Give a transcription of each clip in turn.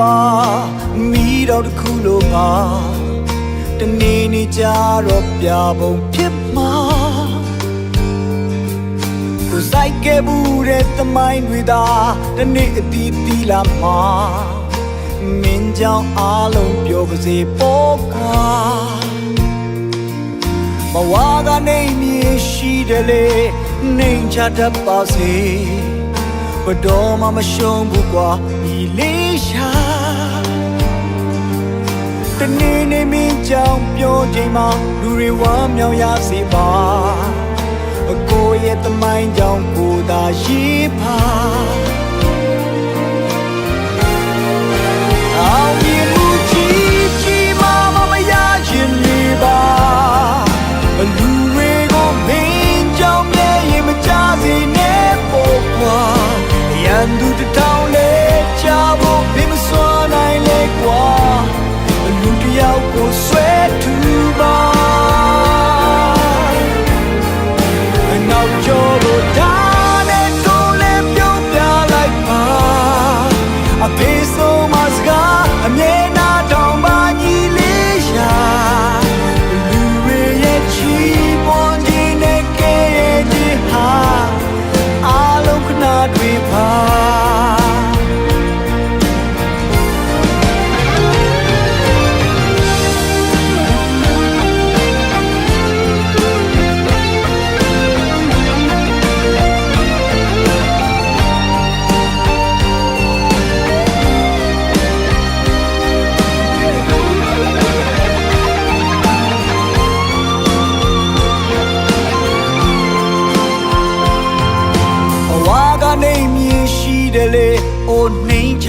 ပါမိတော့တစ်ခုလိုပါတနေ့နေ့ကြတော့ပြပုံဖြစ်မှာကိုစိုက်ခဲ့ဘူးတဲ့သမိုင်းတွေသာတနေ့အတီးတီးလာမှာမင်းကြောင့်အားလုံးပြောပါစေပေါ့ကွာဘဝကနေမြေရှိတယ်လေနေချတတ်ပါစေဘတော်မှမရှုံးဘူးကွာဒီလေး ရှာတနေ့နေ့မင်းကြောင့်ပြောချိန်မှာလူတွေဝမ်းမြောက်ရစေပါ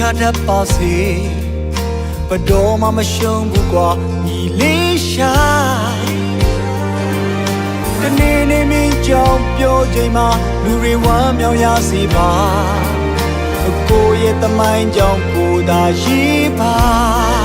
ချတတ်ပါစေဘတော်မှမရှုံးဘူးကွာညီလေးရှာတနေ့နေ့မင်းကြောင့်ပြောချိန်မှာလူတွေဝမ်းမြောက်ရစီပါကိုယ့်ရဲ့တမိုင်းကြောင့်ကိုယ်သာရှိပါ